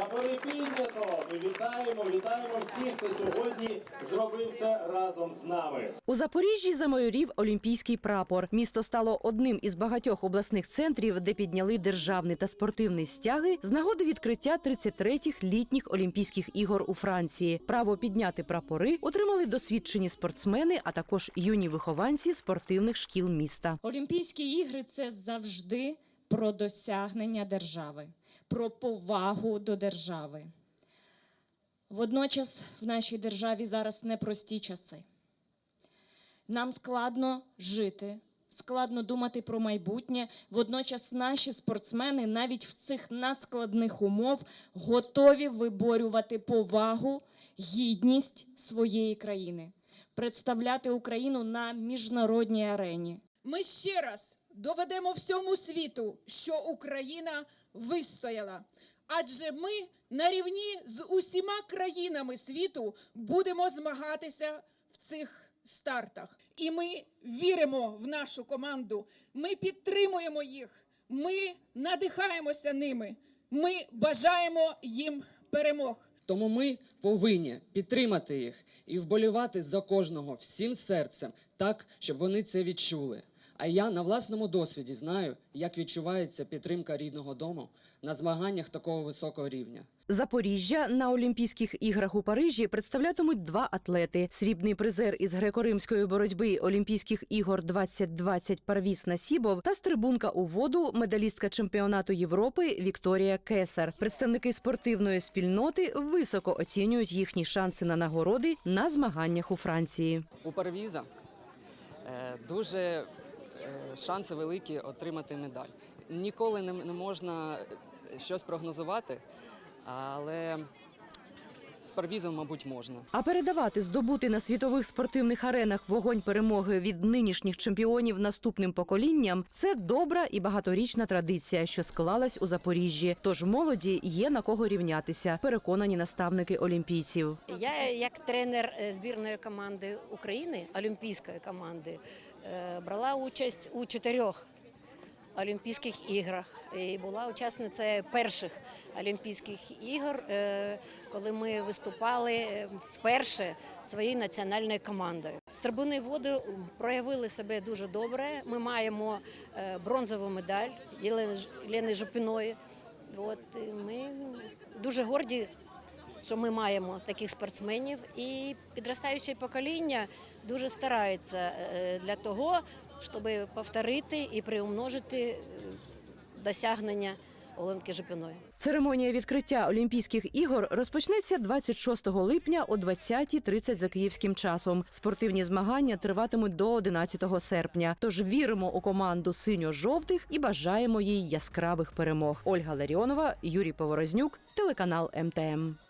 Прапори піднято! Ми вітаємо, вітаємо всіх, хто сьогодні зробив це разом з нами. У Запоріжжі замайорів олімпійський прапор. Місто стало одним із багатьох обласних центрів, де підняли державний та спортивний стяги з нагоди відкриття 33-х літніх Олімпійських ігор у Франції. Право підняти прапори отримали досвідчені спортсмени, а також юні вихованці спортивних шкіл міста. Олімпійські ігри це завжди про досягнення держави, про повагу до держави. Водночас в нашій державі зараз непрості часи. Нам складно жити, складно думати про майбутнє. Водночас наші спортсмени навіть в цих надскладних умов готові виборювати повагу, гідність своєї країни, представляти Україну на міжнародній арені. Ми ще раз доведемо всьому світу, що Україна вистояла. Адже ми на рівні з усіма країнами світу будемо змагатися в цих стартах. І ми віримо в нашу команду. Ми підтримуємо їх. Ми надихаємося ними. Ми бажаємо їм перемог. Тому ми повинні підтримати їх і вболівати за кожного всім серцем, так, щоб вони це відчули. А я на власному досвіді знаю, як відчувається підтримка рідного дому на змаганнях такого високого рівня. Запоріжжя на Олімпійських іграх у Парижі представлятимуть два атлети: срібний призер із греко-римської боротьби Олімпійських ігор 2020 Парвіс Насібов та стрибунка у воду, медалістка чемпіонату Європи Вікторія Кесар. Представники спортивної спільноти високо оцінюють їхні шанси на нагороди на змаганнях у Франції. У Парвіза е, дуже шанси великі отримати медаль. Ніколи не, можна е, щось прогнозувати, але з Парвізом, мабуть, можна. А передавати здобути на світових спортивних аренах вогонь перемоги від нинішніх чемпіонів наступним поколінням це добра і багаторічна традиція, що склалась у Запоріжжі. Тож молоді є на кого рівнятися, переконані наставники олімпійців. Я як тренер е, збірної команди України, олімпійської команди, е, брала участь у чотирьох Олімпійських іграх і була учасницею перших Олімпійських ігор, е, коли ми виступали е, вперше своєю національною командою. Стрибуни води проявили себе дуже добре. Ми маємо е, бронзову медаль Єлени Жупіної. От ми дуже горді що ми маємо таких спортсменів, і підростаюче покоління дуже старається е, для того, щоб повторити і приумножити е, досягнення Оленки Жупіної. Церемонія відкриття Олімпійських ігор розпочнеться 26 липня о 20.30 за київським часом. Спортивні змагання триватимуть до 11 серпня. Тож віримо у команду синьо-жовтих і бажаємо їй яскравих перемог. Ольга Ларіонова, Юрій Поворознюк, телеканал МТМ.